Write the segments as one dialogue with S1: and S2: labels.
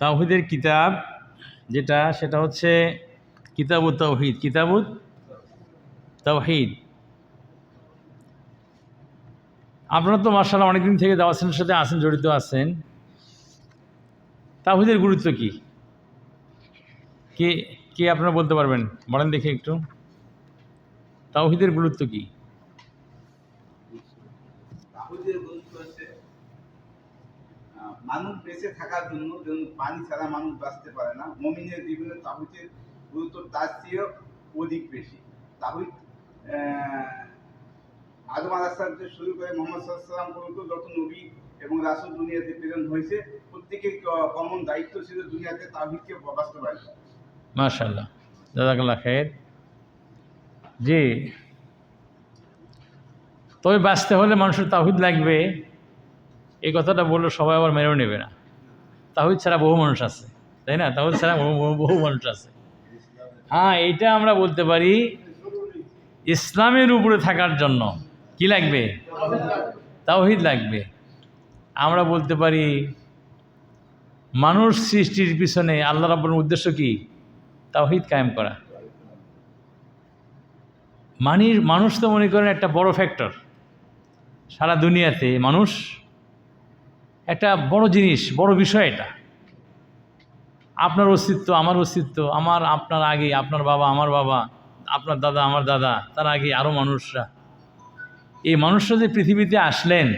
S1: তাওহিদের কিতাব যেটা, সেটা হচ্ছে কিতাবুত তাওহিদ। কিতাবুত তাওহিদ। আপনারা তো মার্শাল অনেকদিন থেকে দাওয়াসের সাথে আছেন, জড়িত আছেন। তাওহিদের গুরুত্ব কি? কে কে আপনারা বলতে পারবেন? বলেন দেখি একটু। তাওহিদের গুরুত্ব কি
S2: তাহুদের গুরুত্ব হচ্ছে আহ, মানুষ বেঁচে থাকার জন্য যেমন পানি ছাড়া মানুষ বাঁচতে পারে না, মমিনের জীবনে তাহুদের গুরুত্ব তার চেয়েও অধিক বেশি। তাহুদ আদম আলাহাম থেকে শুরু করে মোহাম্মদ সাল্লাম পর্যন্ত যত নবী এবং রাসুল দুনিয়াতে প্রেরণ হয়েছে, প্রত্যেকের কমন দায়িত্ব ছিল দুনিয়াতে তাহিদকে বাস্তবায়ন।
S1: মাশাল্লাহ জাজাকাল্লাহ খের জি। তবে বাঁচতে হলে মানুষের তাহিদ লাগবে। এই কথাটা বললে সবাই আবার মেনেও নেবে না। তাহিদ ছাড়া বহু মানুষ আছে, তাই না? তাহিদ ছাড়া বহু মানুষ আছে। হ্যাঁ এইটা আমরা বলতে পারি ইসলামের উপরে থাকার জন্য। কি লাগবে? তাওহিদ লাগবে। আমরা বলতে পারি মানুষ সৃষ্টির পিছনে আল্লাহ রাব্বুর উদ্দেশ্য কি? তাওহিদ কায়েম করা। মানির মানুষ তো মনে করেন একটা বড় ফ্যাক্টর সারা দুনিয়াতে মানুষ একটা বড় জিনিস বড় বিষয় এটা। আপনার অস্তিত্ব আমার অস্তিত্ব আমার আপনার আগে আপনার বাবা আমার বাবা আপনার দাদা আমার দাদা তার আগে আরও মানুষরা। এই মানুষরা যে পৃথিবীতে আসলেন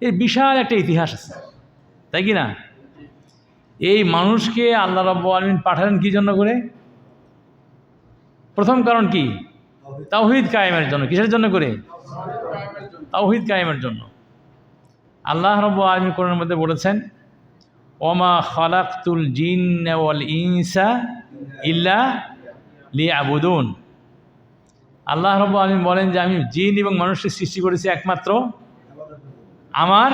S1: এর বিশাল একটা ইতিহাস আছে। তাই কি না? এই মানুষকে আল্লাহ রব্বু আলমিন পাঠালেন কি জন্য করে? প্রথম কারণ কি? তাওহিদ কায়েমের জন্য। কিসের জন্য করে? তাওহিদ কায়েমের জন্য। আল্লাহ রব্বু আলমিন কোরআনের মধ্যে বলেছেন, ওমা খালাকতুল জিন ওয়াল ইনসা ইল্লা লি আবুদুন আল্লাহ রব্বু আলমিন বলেন যে, আমি জিন এবং মানুষকে সৃষ্টি করেছি একমাত্র আমার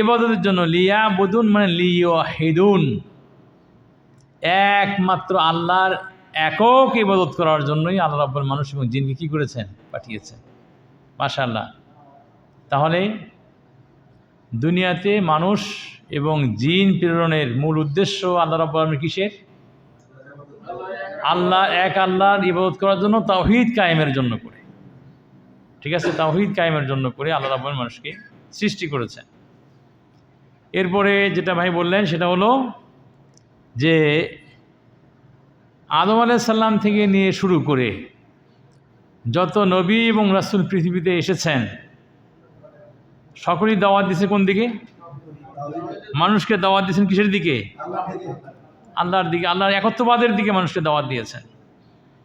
S1: ইবাদতের জন্য। লিয়া বদুন মানে লিওহিদুন একমাত্র আল্লাহর একক ইবাদত করার জন্যই আল্লাহ রাব্বুল মানুষ এবং জিনকে কী করেছেন? পাঠিয়েছেন। মাশাআল্লাহ। তাহলে দুনিয়াতে মানুষ এবং জিন প্রেরণের মূল উদ্দেশ্য আল্লাহ রাব্বুল কিসের? আল্লাহ এক আল্লাহর ইবাদত করার জন্য তাওহিদ কায়েমের জন্য করে। ঠিক আছে? তাওহিদ কায়েমের জন্য করে আল্লাহ রাব্বুল মানুষকে সৃষ্টি করেছেন। এরপরে যেটা ভাই বললেন সেটা হলো যে আদম আলাইসাল্লাম থেকে নিয়ে শুরু করে যত নবী এবং রাসূল পৃথিবীতে এসেছেন সকলেই দাওয়াত দিছে কোন দিকে? মানুষকে দাওয়াত দিয়েছেন কিসের দিকে? আল্লাহর দিকে, আল্লাহর একত্ববাদের দিকে মানুষকে দাওয়াত দিয়েছেন।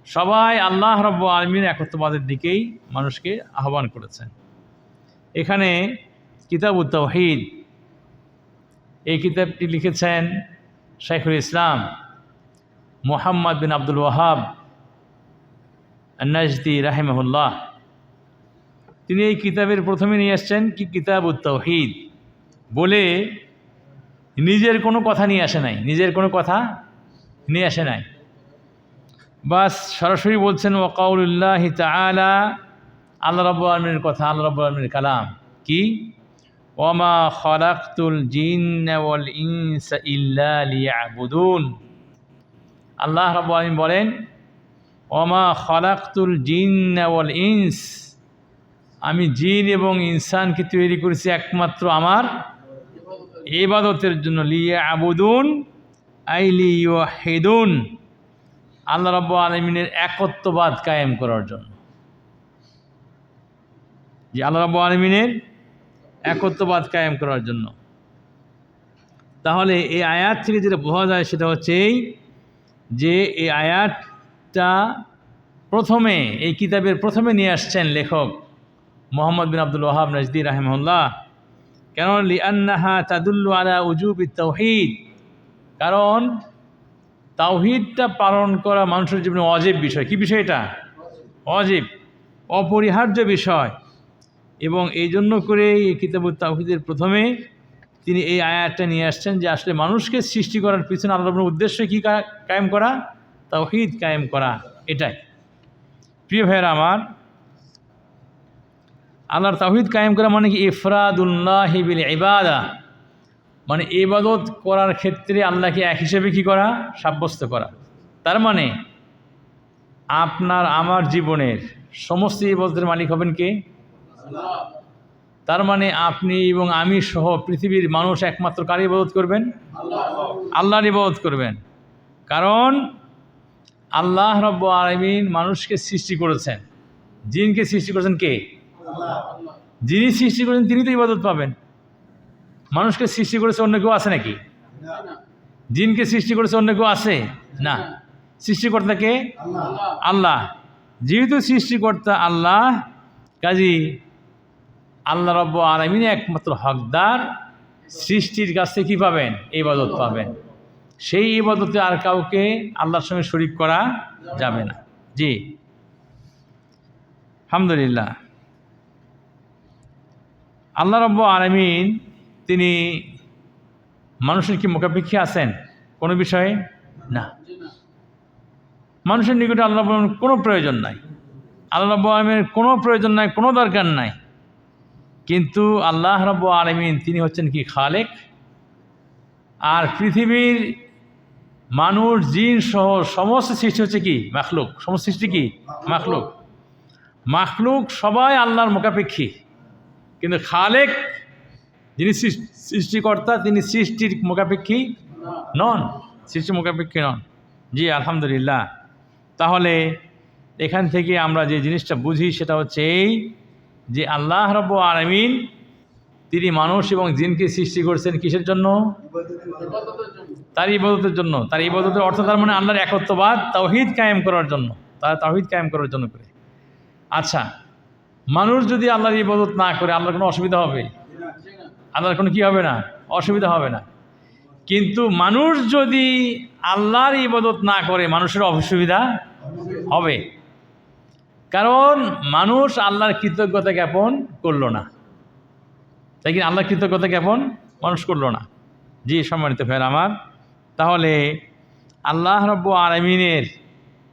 S1: সবাই আল্লাহ রব্ব আলমীর একত্ববাদের দিকেই মানুষকে আহ্বান করেছেন। এখানে কিতাব তৌহিদ এই কিতাবটি লিখেছেন শাইখুল ইসলাম মোহাম্মদ বিন আব্দুল ওয়াহাব নাজদি রাহেমহুল্লাহ। তিনি এই কিতাবের প্রথমে নিয়ে আসছেন কি কিতাব তৌহিদ বলে নিজের কোনো কথা নিয়ে আসে নাই, নিজের কোনো কথা নিয়ে আসে নাই। বাস সরাসরি বলছেন ওয়াকাউল্লাহ তালা আল্লাহ রব্বু আলমীর কথা, আল্লাহ রব্বু আলমীর কালাম। কি? ওমা খলাকতুল জিন ওয়াল ইনস আল্লাহ রাব্বু আলামিন বলেন ওমা খলাকতুল জিন ওয়াল ইনস আমি জিন এবং ইনসানকে তৈরি করেছি একমাত্র আমার এবাদতের জন্য। লিয়া আবুদুন আই আইলি হেদুন আল্লাহ রাব্বু আলমিনের একত্ববাদ কায়েম করার জন্য। যে আল্লাহ রাব্বু আলমিনের একত্ববাদ কায়েম করার জন্য। তাহলে এই আয়াত থেকে যেটা বোঝা যায় সেটা হচ্ছে এই যে এই আয়াতটা প্রথমে, এই কিতাবের প্রথমে নিয়ে আসছেন লেখক মোহাম্মদ বিন আব্দুল ওহাব নজদি রাহেমুল্লাহ কেন লিআন্নাহা তাদুল্লু আলা উজুব তৌহিদ কারণ তাওহিদটা পালন করা মানুষের জীবনে অজীব বিষয়। কি বিষয় এটা? অজীব, অপরিহার্য বিষয়। এবং এই জন্য করে এই কিতাবুল তাওহিদের প্রথমে তিনি এই আয়াতটা নিয়ে আসছেন যে আসলে মানুষকে সৃষ্টি করার পিছনে আল্লাহর উদ্দেশ্য কা- কায়েম করা? তাওহিদ কায়েম করা, এটাই। প্রিয় ভাইয়েরা আমার আল্লাহর তাওহিদ কায়েম করা মানে কি? ইফরাদুল্লাহ বিল ইবাদা। মানে ইবাদত করার ক্ষেত্রে আল্লাহকে এক হিসেবে কি করা? সাব্যস্ত করা। তার মানে আপনার, আমার জীবনের সমস্ত ইবাদতের মালিক হবেন কে? তার মানে আপনি এবং আমি সহ পৃথিবীর মানুষ একমাত্র কার ইবাদত করবেন? আল্লাহর ইবাদত করবেন। কারণ আল্লাহ রব্ব আলমিন মানুষকে সৃষ্টি করেছেন। জিনকে সৃষ্টি করেছেন কে? যিনি সৃষ্টি করেছেন, তিনি তো ইবাদত পাবেন। মানুষকে সৃষ্টি করেছে অন্য কেউ আছে নাকি? জিনকে সৃষ্টি করেছে অন্য কেউ আছে? না। সৃষ্টিকর্তা কে আল্লাহ। যেহেতু সৃষ্টিকর্তা আল্লাহ, কাজী আল্লাহ রব্ব আলমিন একমাত্র হকদার, সৃষ্টির কাছ কী পাবেন? ইবাদত পাবেন। সেই ইবাদতে আর কাউকে আল্লাহর সঙ্গে শরিক করা যাবে না। জি। আলহামদুলিল্লাহ। আল্লাহ রব্ব আলমিন তিনি মানুষের কি মুখাপেক্ষী আছেন? কোনো বিষয়ে? না। মানুষের নিকটে আল্লাহ কোনো প্রয়োজন নাই। আল্লাহ রব্বু আলমীর কোনো প্রয়োজন নাই, কোনো দরকার নাই। কিন্তু আল্লাহ রব্বু আলমিন তিনি হচ্ছেন কি? খালেক। আর পৃথিবীর মানুষ, জিন সহ সমস্ত সৃষ্টি হচ্ছে কি? মাখলুক। সমস্ত সৃষ্টি কি? মাখলুক। মাখলুক সবাই আল্লাহর মোকাপেক্ষী কিন্তু খালেক, যিনি সৃষ্টিকর্তা, তিনি সৃষ্টির মোকাপেক্ষী নন, সৃষ্টির মোকাপেক্ষী নন। জি, আলহামদুলিল্লাহ। তাহলে এখান থেকে আমরা যে জিনিসটা বুঝি সেটা হচ্ছে এই যে আল্লাহ রব্ব আলমিন তিনি মানুষ এবং জিনকে সৃষ্টি করেছেন কিসের জন্য? তার ইবাদতের জন্য। তার ইবাদতের অর্থ তার মানে আল্লাহর একত্ববাদ, তাওহিদ কায়েম করার জন্য। তারা তাওহিদ কায়েম করার জন্য করে। আচ্ছা মানুষ যদি আল্লাহর ইবাদত না করে, আল্লাহর কোনো অসুবিধা হবে? আল্লাহর কোনো কি হবে না? অসুবিধা হবে না। কিন্তু মানুষ যদি আল্লাহর ইবাদত না করে, মানুষের অসুবিধা হবে। কারণ মানুষ আল্লাহর কৃতজ্ঞতা জ্ঞাপন করল না। তাই কি আল্লাহর কৃতজ্ঞতা জ্ঞাপন মানুষ করল না? জি, সম্মানিত ফের আমার, তাহলে আল্লাহ রব্ব আলমিনের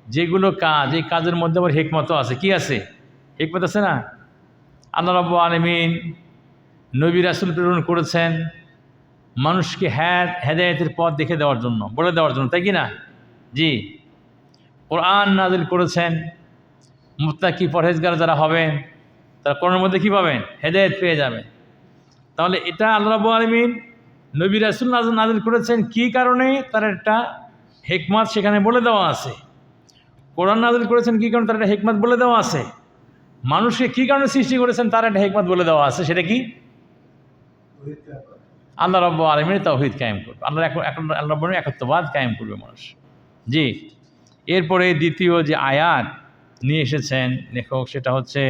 S1: যেগুলো কাজ, এই কাজের মধ্যে আবার হেকমতও আছে। কি আছে? হেকমত আছে না? আল্লাহ রব্ব আলমিন নবী রাসুল প্রেরণ করেছেন মানুষকে হ্যাঁ হেদায়তের পথ দেখে দেওয়ার জন্য, বলে দেওয়ার জন্য, তাই কি না? জি। কোরআন নাজিল করেছেন, মুত্তাকি পরহেজগার যারা হবেন, তারা কোরআনের মধ্যে কী পাবেন? হেদায়ত পেয়ে যাবেন তাহলে এটা আল্লাহ রাব্বু আলমিন নবী রাসুল নাজিল নাজিল করেছেন কী কারণে? তার একটা হেকমাত সেখানে বলে দেওয়া আছে। কোরআন নাজিল করেছেন কী কারণে? তার একটা হেকমাত বলে দেওয়া আছে। মানুষকে কী কারণে সৃষ্টি করেছেন তার একটা হেকমত বলে দেওয়া আছে, সেটা কি? আল্লাহ রব্ব আলমিনের তাওহিদ কায়েম করবে। আল্লাহ আল্লাহ রব্বনের একত্ববাদ কায়েম করবে মানুষ। জি, এরপরে দ্বিতীয় যে আয়াত নিয়ে এসেছেন লেখক, সেটা হচ্ছে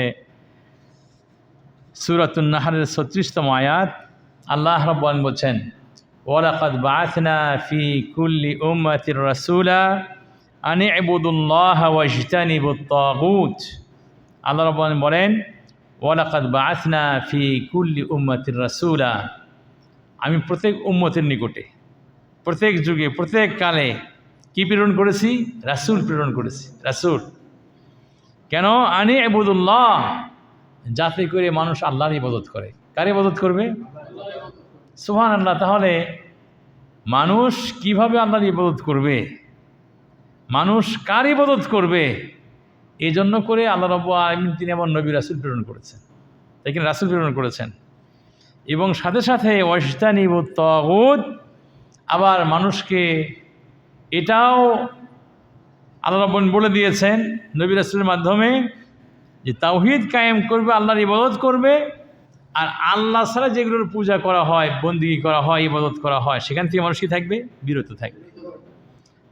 S1: সুরাতুন নাহারের ছত্রিশতম আয়াত। আল্লাহ রব্বান বলছেন, ওয়ালাকাদ বাআথনা ফি কুল্লি উম্মাতির রাসূলা আন ইবুদুল্লাহ ওয়াজতানিবুত তাগুত। আল্লাহ রব্বান বলেন, ওয়ালাকাদ বাআথনা ফি কুল্লি উম্মাতির রাসূলা আমি প্রত্যেক উম্মতের নিকটে, প্রত্যেক যুগে, প্রত্যেক কালে কি প্রেরণ করেছি? রাসূল প্রেরণ করেছি, রাসূল। কেন? আনি এবুদুল্লাহ যাতে করে মানুষ আল্লাহর ইবাদত করে। কার ইবাদত করবে? সুহান আল্লাহ তাহলে মানুষ কীভাবে আল্লাহর ইবাদত করবে? মানুষ কার ইবাদত করবে? এই জন্য করে আল্লাহ রব্বু আলমিন তিনি আমার নবী রাসুল প্রেরণ করেছেন। তাই কিনা রাসুল প্রেরণ করেছেন। এবং সাথে সাথে ওয়াস্তানি তগুদ আবার মানুষকে এটাও আল্লাহ রব্বন বলে দিয়েছেন নবী রাসুলের মাধ্যমে যে তাওহিদ কায়েম করবে, আল্লাহর ইবাদত করবে, আর আল্লাহ ছাড়া যেগুলোর পূজা করা হয়, বন্দিগি করা হয়, ইবাদত করা হয়, সেখান থেকে মানুষ কি থাকবে? বিরত থাকবে।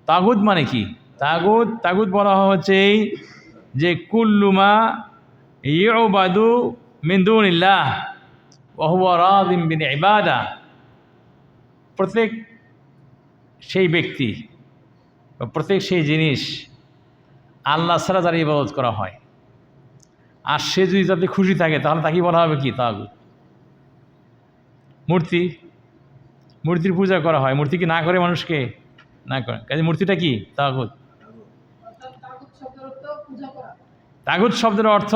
S1: তাগুদ মানে কি? তাগুদ তাগুদ বলা হচ্ছে এই যে কুল্লুমা ইউবাদু মিন্দুনিল্লাহ ওহুয়া রাদিম বিন ইবাদা। প্রত্যেক সেই ব্যক্তি প্রত্যেক সেই জিনিস আল্লাহ ছাড়া যারা ইবাদত করা হয়। আর সে যদি তাতে খুশি থাকে, তাহলে তাকে বলা হবে কি? তাগুত মূর্তি। মূর্তির পূজা করা হয়। মূর্তি কি না করে মানুষকে? না করে। কাজে মূর্তিটা কি? তাগুত। তাগুত শব্দের অর্থ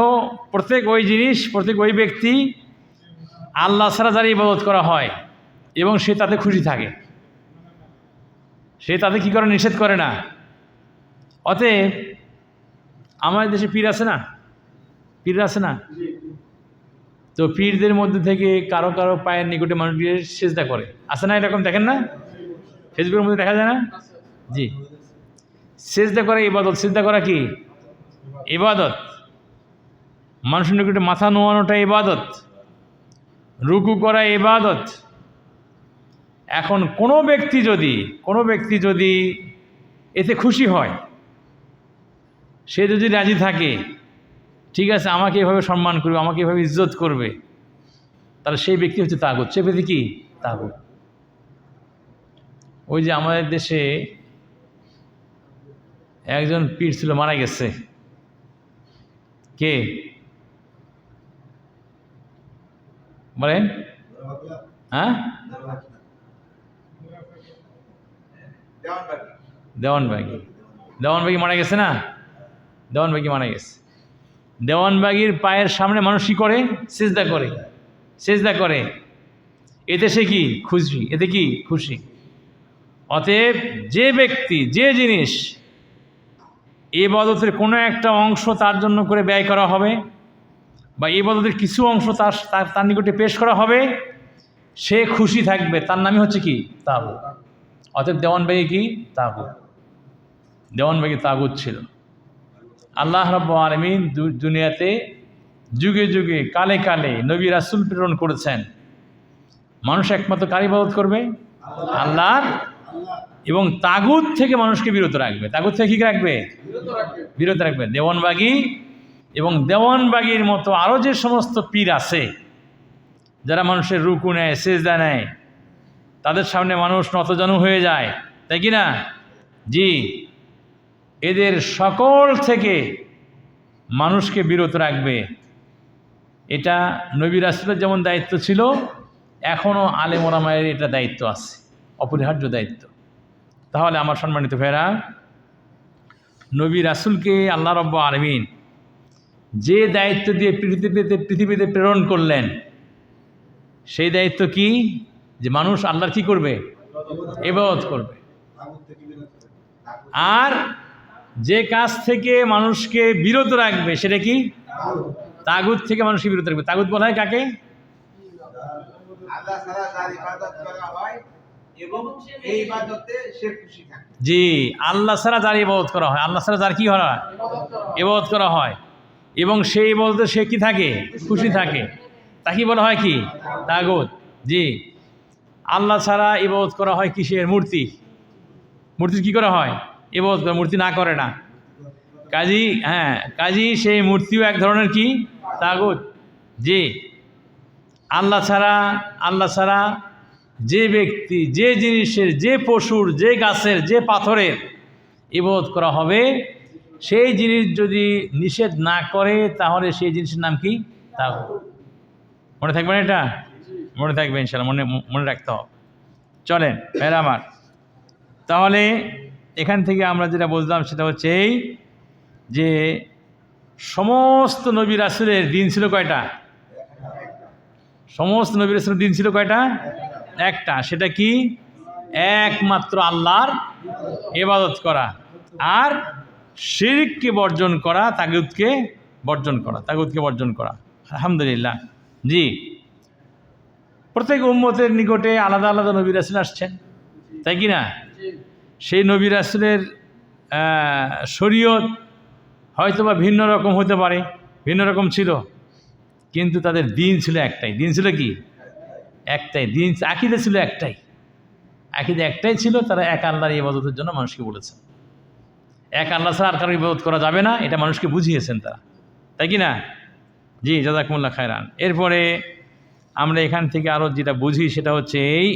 S1: প্রত্যেক ওই জিনিস, প্রত্যেক ওই ব্যক্তি আল্লাহ ছাড়া যারা ইবাদত করা হয় এবং সে তাতে খুশি থাকে। সে তাতে কি করে? নিষেধ করে না। অতএব আমাদের দেশে পীর আছে না? পীর আছে না? তো পীরদের মধ্যে থেকে কারও কারও পায়ের নিকটে মানুষ গিয়ে সেজদা করে। আছে না এরকম? দেখেন না? ফেসবুকের মধ্যে দেখা যায় না? জি। সেজদা করে ইবাদত। সেজদা করা কি? ইবাদত। মানুষের নিকটে মাথা নোয়ানোটা ইবাদত। রুকু করা ইবাদত। এখন কোনো ব্যক্তি যদি, কোনো ব্যক্তি যদি এতে খুশি হয়, সে যদি রাজি থাকে, ঠিক আছে, আমাকে এভাবে সম্মান করবে, আমাকে এভাবে ইজ্জত করবে, তাহলে সেই ব্যক্তি হচ্ছে তাগুত। সে ব্যক্তি কি? তাগুত। ওই যে আমাদের দেশে একজন পীর ছিল, মারা গেছে। কে? বলেন। হ্যাঁ?
S2: দেওয়ানবাগি।
S1: দেওয়ানবাগি মারা গেছে না? দেওয়ানবাগি মারা গেছে। দেওয়ানবাগির পায়ের সামনে মানুষ কী করে? সেজদা করে। সেজদা করে। এতে সে কি? খুশি। এতে কি? খুশি। অতএব যে ব্যক্তি, যে জিনিস এ বদতের কোনো একটা অংশ তার জন্য করে ব্যয় করা হবে বা এই বদতের কিছু অংশ তার তার তার নিকটে পেশ করা হবে, সে খুশি থাকবে। তার নামই হচ্ছে কি? তাগুত। অতএব দেওয়ানবাগি কি? তাগুত। দেওয়ানবাগি তাগুত ছিল। আল্লাহ রব্ব আলমিন দুনিয়াতে যুগে যুগে, কালে কালে নবী রাসুল প্রেরণ করেছেন। মানুষ একমাত্র কার ইবাদত করবে? আল্লাহর এবং তাগুত থেকে মানুষকে বিরত রাখবে। তাগুত থেকে কী রাখবে? বিরত রাখবে। দেওয়ানবাগি এবং দেওয়ানবাগির মতো আরও যে সমস্ত পীর আছে যারা মানুষের রুকু নেয় সেজদা নেয় তাদের সামনে মানুষ নতজানু হয়ে যায় তাই কি না? জি এদের সকল থেকে মানুষকে বিরত রাখবে। এটা নবী রাসুলের যেমন দায়িত্ব ছিল এখনও আলেমোরামায়ের এটা দায়িত্ব আছে অপরিহার্য দায়িত্ব। তাহলে আমার সম্মানিত ভাইরা নবী রাসুলকে আল্লাহ রব্ব আলমিন যে দায়িত্ব দিয়ে পৃথিবীতে পৃথিবীতে প্রেরণ করলেন, সেই দায়িত্ব কি? যে মানুষ আল্লাহর কি করবে? এবাদত করবে। আর যে কাজ থেকে মানুষকে বিরত রাখবে, সেটা কি? তাগুত থেকে মানুষকে বিরত রাখবে। তাগুত বলা হয় কাকে?
S2: এবং এই ইবাদতে সে খুশি থাকে।
S1: জি আল্লাহ ছাড়া যার ইবাদত করা হয় আল্লাহ ছাড়া যার কি করা হয়? ইবাদত করা হয়। এবং সেই বলতে সে কি থাকে? খুশি থাকে। তাকে বলা হয় কি? তাগুত। জি আল্লাহ ছাড়া ইবাদত করা হয় কিসের? মূর্তি। মূর্তি কি করা হয়? ইবাদত করে মূর্তি না করে না। কাজী হ্যাঁ কাজী সেই মূর্তিও এক ধরনের কি? তাগুত। জি আল্লাহ ছাড়া আল্লাহ ছাড়া যে ব্যক্তি, যে জিনিসের, যে পশুর, যে গাছের, যে পাথরের ইবাদত করা হবে, সেই জিনিস যদি নিষেধ না করে, তাহলে সেই জিনিসের নাম কি? তাগুত। মনে থাকবে না এটা? মনে থাকবে ইনশাল্লাহ মনে মনে রাখতে হবে। চলেন, ভাইরা আমার। তাহলে এখান থেকে আমরা যেটা বুঝলাম, সেটা হচ্ছে এই যে সমস্ত নবী রাসুলের দিন ছিল কয়টা? সমস্ত নবী রাসুলের দিন ছিল কয়টা? একটা, সেটা কি? একমাত্র আল্লাহর এবাদত করা। আর শিরককে বর্জন করা তাগুদকে বর্জন করা তাগুদকে বর্জন করা। আলহামদুলিল্লাহ। জি। প্রত্যেক উম্মতের নিকটে আলাদা আলাদা নবী রাসুল আসছেন। তাই কি না? সেই নবী রাসুলের শরীয়ত হয়তো বা ভিন্ন রকম হতে পারে, ভিন্ন রকম ছিল। কিন্তু তাদের দিন ছিল একটাই। দিন ছিল কি? একটাই, দিন আকিদে ছিল একটাই। আকিদে একটাই ছিল, তারা এক আল্লাহর ইবাদতের জন্য মানুষকে বলেছেন এক আল্লাহ ছাড়া আর কারও ইবাদত করা যাবে না, এটা মানুষকে বুঝিয়েছেন তারা। তাই কি না? জি, জাজাকুমুল্লাহ খায়রান। এরপরে আমরা এখান থেকে আরও যেটা বুঝি, সেটা হচ্ছে এই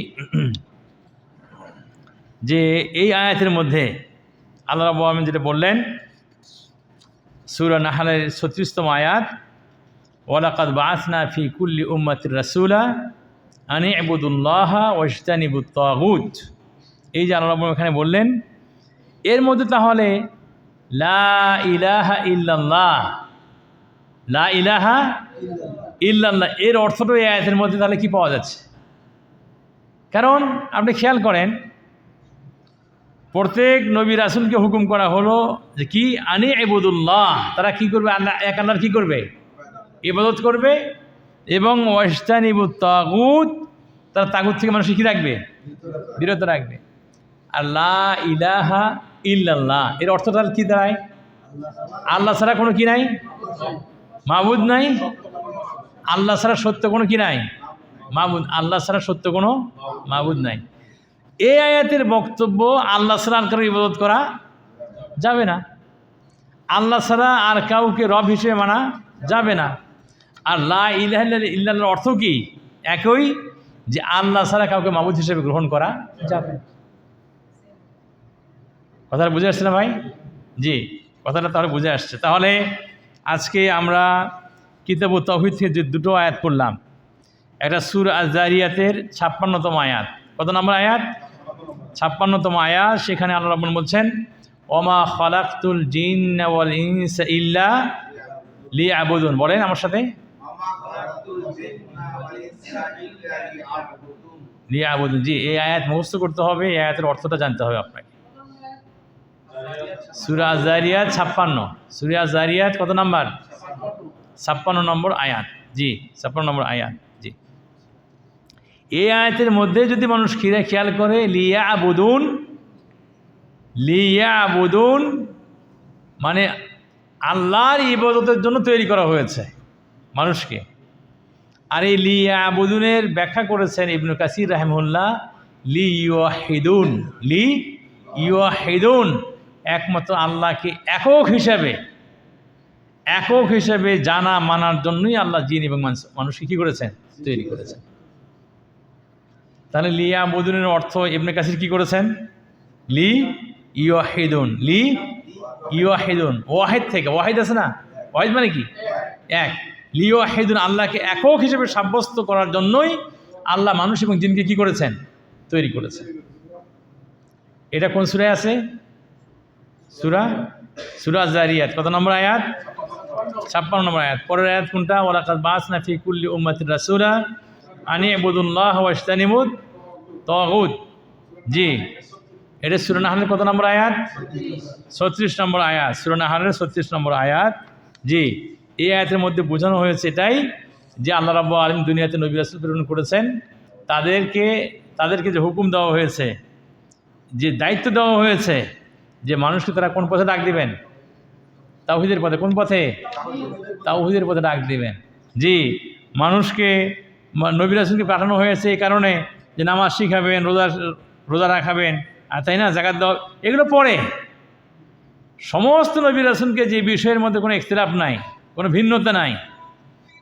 S1: যে এই আয়াতের মধ্যে আল্লাহ রাবু আলমিন যেটা বললেন, সুরা নাহালের ছত্রিশতম আয়াত, ওয়ালাকাদ বাসনা ফি কুল্লি উম্মাতির রাসুলা আনি আবুদুল্লাহ ওয়াস্তানিবুত তাগুত এই যে আল্লাহ এখানে বললেন, এর মধ্যে তাহলে লা ইলাহা ইল্লাল্লাহ, লা ইলাহা ইল্লাল্লাহ, এর অর্থটা এই আয়াতের মধ্যে তাহলে কি পাওয়া যাচ্ছে? কারণ আপনি খেয়াল করেন, প্রত্যেক নবী রাসুলকে হুকুম করা হলো যে কি? আনি এবুদুল্লাহ তারা কি করবে? আল্লাহ, এক আল্লাহর কী করবে? ইবাদত করবে। এবং ওয়েস্টার্ন ইবুদ তাগুত, তারা তাগুত থেকে মানুষ কী রাখবে? বিরত রাখবে। আল্লাহ ইলাহা ইল্লাল্লাহ, এর অর্থ তাহলে কী দাঁড়ায়? আল্লাহ ছাড়া কোনো কি নাই? মাহবুদ নাই? আল্লাহ ছাড়া সত্য কোনো কি নাই? মাহবুদ আল্লাহ ছাড়া সত্য কোনো মাহবুদ নাই। এই আয়াতের বক্তব্য আল্লাহ ছাড়া আর কারও ইবাদত করা যাবে না। আল্লাহ ছাড়া আর কাউকে রব হিসেবে মানা যাবে না। আর লা ইলাহ ইল্লাহর অর্থ কি? একই যে আল্লাহ ছাড়া কাউকে মাহবুদ হিসেবে গ্রহণ করা যাবে কথাটা বুঝে আসছে না ভাই? জি, কথাটা তাহলে বুঝে আসছে। তাহলে আজকে আমরা কিতাব তহিদ থেকে যে দুটো আয়াত পড়লাম, একটা সুর আজারিয়াতের ছাপ্পান্নতম আয়াত। কত নম্বর আয়াত? ছাপ্পান্নতম আয়াত, সেখানে আল্লাহ রাব্বুল বলছেন, ওমা খালাকতুল জিন ইল্লা লি আবুদুন বলেন আমার সাথে।
S2: লিয়াবুদুন,
S1: জি, এই আয়াত মুখস্থ করতে হবে, এই আয়াতের অর্থটা জানতে হবে আপনাকে। সুরা জারিয়াত ছাপ্পান্ন। সুরা জারিয়াত কত নাম্বার? ছাপ্পান্ন নম্বর আয়াত। জি, ছাপ্পান্ন নম্বর আয়াত, জি। এই আয়াতের মধ্যে যদি মানুষ খিরে খেয়াল করে লিয়া আবুদুন লিয়া আবুদুন মানে আল্লাহর ইবাদতের জন্য তৈরি করা হয়েছে মানুষকে। আর এই লিয়া আবুদুনের ব্যাখ্যা করেছেন ইবনু কাসির রাহমুল্লাহ লি ইউহিদুন লি ইউহিদুন একমাত্র আল্লাহকে একক হিসাবে একক হিসাবে জানা মানার জন্যই আল্লাহ জিন এবং মানুষ, মানুষকে কী করেছেন? তৈরি করেছেন। তাহলে লিয়া বদুনের অর্থ ইবনে কাসির কি করেছেন? লি ইউহিদুন লি ইউহিদুন ওয়াহেদ থেকে, ওয়াহিদ আছে না? ওয়াহিদ মানে কি? এক। লি ওয়াহিদুন আল্লাহকে একক হিসেবে সাব্যস্ত করার জন্যই আল্লাহ মানুষ এবং জিনকে কি করেছেন? তৈরি করেছেন। এটা কোন সুরায় আছে? সুরা? সুরা জারিয়াত। কত নম্বর আয়াত? ছাপ্পান্ন নম্বর আয়াত। পরের আয়াত কোনটা? ওরাকাত বাস না ফি কুল্লি উম্মাতির রাসুলা আনি আবুদুল্লাহ ওয়াস্তানিমুদ তগুদ জি। এটা সুরনাহানের কত নম্বর আয়াত? ছত্রিশ নম্বর আয়াত। সুরনাহানের ছত্রিশ নম্বর আয়াত। জি। এই আয়াতের মধ্যে বোঝানো হয়েছে এটাই যে আল্লাহ রাব্বু আলম দুনিয়াতে নবী রাসুল প্রেরণ করেছেন। তাদেরকে তাদেরকে যে হুকুম দেওয়া হয়েছে, যে দায়িত্ব দেওয়া হয়েছে, যে মানুষকে তারা কোন পথে ডাক দিবেন? তাওহিদের পথে, কোন পথে? তাওহিদের পথে ডাক দিবেন। জি, মানুষকে নবী রাসুলকে পাঠানো হয়েছে এই কারণে যে নামাজ শিখাবেন, রোজা রোজা রাখাবেন, আর তাই না জাকাত দেওয়া, এগুলো পরে সমস্ত নবী রাসুলকে যে বিষয়ের মধ্যে কোনো ইখতিলাফ নাই। কোনো ভিন্নতা নাই।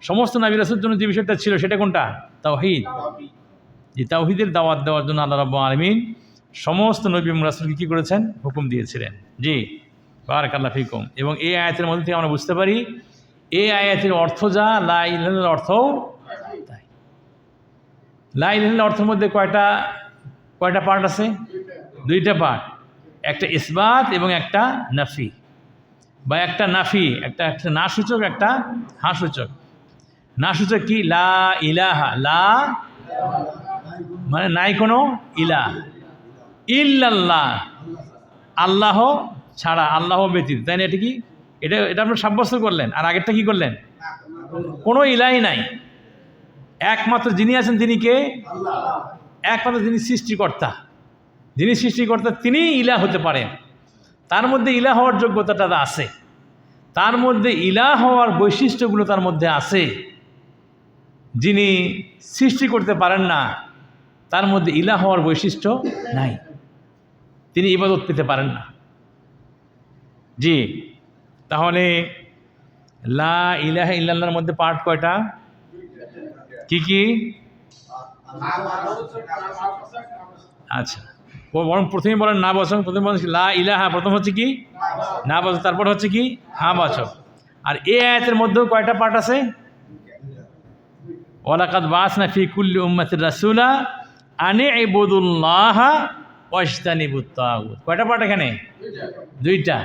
S1: সমস্ত নবী রাসুলের জন্য যে বিষয়টা ছিল সেটা কোনটা? তাওহিদ। যে তাওহিদের দাওয়াত দেওয়ার জন্য আল্লাহ রাব্বু আলমিন সমস্ত নবী রাসুলকে কী করেছেন? হুকুম দিয়েছিলেন। জি বারাক আল্লাহ ফিকুম। এবং এই আয়াতের মধ্যে থেকে আমরা বুঝতে পারি, এই আয়াতের অর্থ যা, লা ইলাহার অর্থও তাই। অর্থের মধ্যে কয়টা কয়টা পার্ট আছে? দুইটা পার্ট একটা ইসবাত এবং একটা নাফি। বা একটা নাফি, একটা একটা না সূচক একটা হা সূচক না সূচক কি? লা ইলাহা, লা মানে নাই কোনো ইলা ইল্লাল্লাহ। আল্লাহ ছাড়া, আল্লাহ ব্যতীত। তাই না এটা কি? এটা এটা আপনার সাব্যস্ত করলেন। আর আগেরটা কি করলেন? কোনো ইলাই নাই। একমাত্র যিনি আছেন তিনি কে? একমাত্র যিনি সৃষ্টিকর্তা। যিনি সৃষ্টিকর্তা তিনি ইলা হতে পারেন। তার মধ্যে ইলা হওয়ার যোগ্যতাটা আছে। তার মধ্যে ইলা হওয়ার বৈশিষ্ট্যগুলো তার মধ্যে আছে। যিনি সৃষ্টি করতে পারেন না, তার মধ্যে ইলা হওয়ার বৈশিষ্ট্য নাই। তিনি ইবাদত পেতে পারেন না। জি, তাহলে লা ইলাহা ইল্লাল্লাহর মধ্যে পার্ট কয়টা? কি কি? আচ্ছা। বরং প্রথমে বলেন না বচন প্রথমে বলেন লা ইলাহা, প্রথম হচ্ছে কি? না বচন তারপর হচ্ছে কি? হা বচন আর এ আয়াতের মধ্যেও কয়টা পার্ট আছে? ওয়ালাকাদ বাসনা ফি কুল্লি উম্মাতির রাসূলা আনি ইবুদুল্লাহ ওয়াজতানিবুত তাগুত। কয়টা পার্ট এখানে? দুইটা।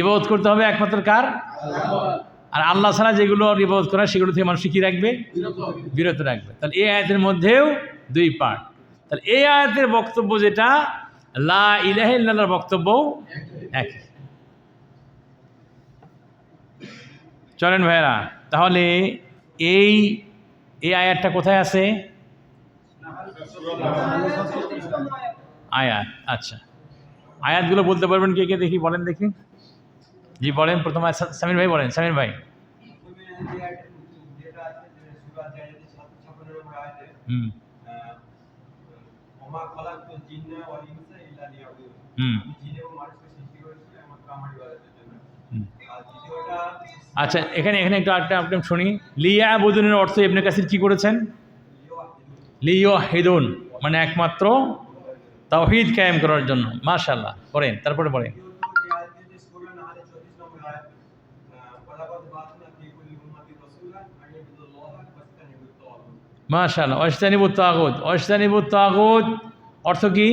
S1: ইবাদত করতে হবে একমাত্র কার? আর আল্লাহ ছাড়া যেগুলো ইবাদত করা সেগুলো থেকে মানুষ কি রাখবে? বিরত রাখবে। তাহলে এই আয়াতের মধ্যেও দুই পার্ট তাহলে এই আয়াতের বক্তব্য যেটা, লা ইলাহ ইল্লাল্লাহর বক্তব্য এক। চলেন ভাইরা তাহলে এই এই আয়াতটা কোথায় আছে? আয়াত আচ্ছা। আয়াতগুলো বলতে পারবেন কে কে দেখি, বলেন দেখি। জি, বলেন, প্রথম সামির ভাই বলেন, সামির ভাই। হুম
S3: ওমা খলাকতুল জিন্না ওয়াল ইনসা ইল্লা লিয়াবুদুন
S1: হুম
S3: আমি জিন এবং মানুষকে সৃষ্টি করেছি আমার আমার ইবাদতের জন্য
S1: হুম।
S3: আর দ্বিতীয়টা
S1: আচ্ছা এখানে এখানে একটু আরেকটা আপনি শুনি। লিয়া বুদুনের অর্থ ইবনে কাসির কি করেছেন? লিও হেদুন মানে একমাত্র তাওহিদ কায়েম করার জন্য। মাশাল্লাহ করেন তারপরে বলেন
S3: দ্বিতীয়ত এই আয়াতে যে সূরা অর্থ 34 নম্বর আয়াত ওয়ালাকাদ বাআসনা ফি কুল্লি উম্মাতিন রাসূলান আন ইয়াবুদুল্লাহা ওয়াজতানিবুত তাগুত
S1: মাশাল্লাহ অস্তানিবুত তাগুত অস্তানিবুত তাগুত অর্থ কি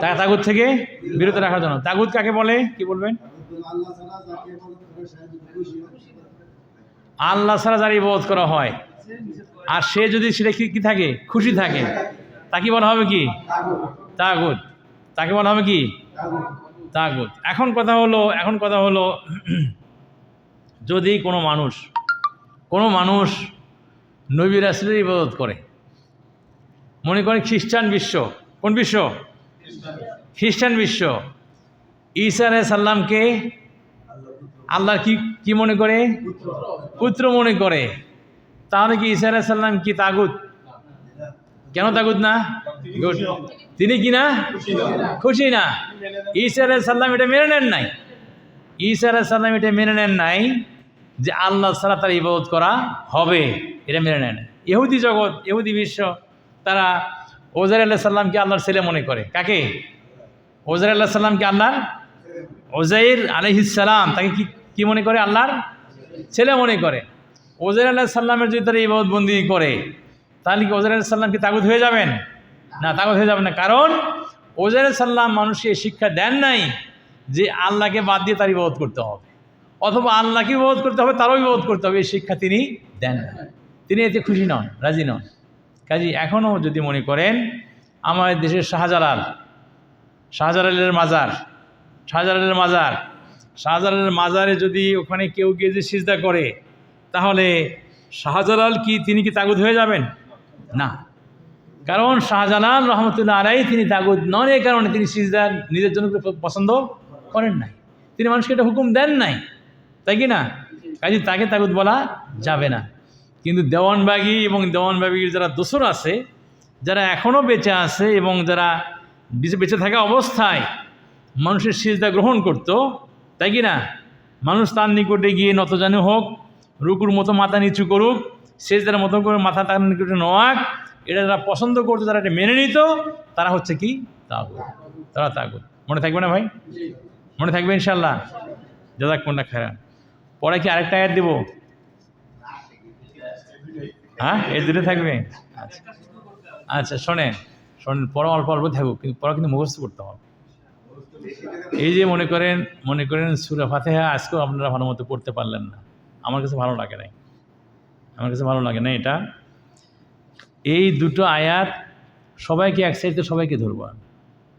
S1: তা- তাগুত থেকে বিরত রাখার জন্য। তাগুদ কাকে বলে? কি বলবেন?
S4: আল্লাহ ছাড়া
S1: যার ইবাদত করা হয়। আর সে যদি সেটা কি থাকে? খুশি থাকে। তাকে বলা হবে কি? তাগুত। তাকে বলা হবে কি? তাগুদ এখন কথা হলো এখন কথা হলো, যদি কোনো মানুষ কোনো মানুষ নবী রাসুলের ইবাদত করে। মনে করেন খ্রিস্টান বিশ্ব। কোন বিশ্ব? খ্রিস্টান বিশ্ব। ঈসা সাল্লামকে আল্লাহর কি কি মনে করে? পুত্র মনে করে। তাহলে কি ঈসা সাল্লাম কি তাগুত? কেন তাগুত না. তিনি কি না? খুশি না। ঈসা সাল্লাম এটা মেনে নেন নাই। ঈসা সাল্লাম এটা মেনে নেন নাই যে আল্লাহ ছাড়া তার ইবাদত করা হবে। এটা মেনে নেন। ইহুদি জগৎ, ইহুদি বিশ্ব, তারা ওজার আল্লাহ সাল্লামকে আল্লাহর ছেলে মনে করে? কাকে? ওজার আল্লাহ সাল্লামকে আল্লাহর? ওজাইর আলহিসাল্লাম তাকে কি, কী মনে করে? আল্লাহর ছেলে মনে করে। ওজাইর আল্লাহ সাল্লামের যদি তারা ইবাদত বন্দি করে, তাহলে কি ওজাইর আল্লাহ সাল্লাম কি তাগুত হয়ে যাবেন? না, তাগুত হয়ে যাবেন না। কারণ ওজাইর সাল্লাম মানুষকে শিক্ষা দেন নাই যে আল্লাহকে বাদ দিয়ে তার ইবাদত করতে হবে। অথবা আল্লাহকে ইবাদত করতে হবে, তারও ইবাদত করতে হবে, এই শিক্ষা তিনি দেন না তিনি এতে খুশি নন, রাজি নন। কাজী এখনও যদি মনে করেন, আমাদের দেশের শাহজালাল, শাহজালালের মাজার শাহজালালের মাজার, শাহজালালের মাজারে যদি ওখানে কেউ গিয়ে যে সিজদা করে, তাহলে শাহজালাল কি তিনি কি তাগুদ হয়ে যাবেন? না। কারণ শাহজালাল রহমতুল্লাহ আলাই তিনি তাগুদ নন এই কারণে তিনি সিজদা নিজের জন্য পছন্দ করেন নাই। তিনি মানুষকে এটা হুকুম দেন নাই। তাই কি না? কাজে তাকে তাগুদ বলা যাবে না। কিন্তু দেওয়ানবাগি এবং দেওয়ানবাগির যারা দোসর আছে যারা এখনও বেঁচে আছে এবং যারা বেঁচে বেঁচে থাকা অবস্থায় মানুষের সিজদা গ্রহণ করত তাই কি না? মানুষ তার নিকটে গিয়ে নত নতজানু হোক রুকুর মতো মাথা নিচু করুক সেজদার মতো করে মাথা তার নিকটে নোয়াক এটা যারা পছন্দ করতো তারা এটা মেনে নিত তারা হচ্ছে কি? তাগুত। তারা তাগুত। মনে থাকবে না ভাই? মনে থাকবে ইনশাল্লাহ জাজাক কোনটা খারাপ পরে কি আরেকটা অ্যাড দেবো? হ্যাঁ এই দুটো থাকবে? আচ্ছা আচ্ছা শোনেন শোনেন পড়া অল্প অল্প থাকুক, কিন্তু পড়া কিন্তু মুখস্থ করতে হবে। এই যে মনে করেন মনে করেন সুরা ফাতেহা আজকেও আপনারা ভালো মতো পড়তে পারলেন না। আমার কাছে ভালো লাগে নাই। আমার কাছে ভালো লাগে না এটা। এই দুটো আয়াত সবাইকে এক সাইডে, সবাইকে ধরবো আমি।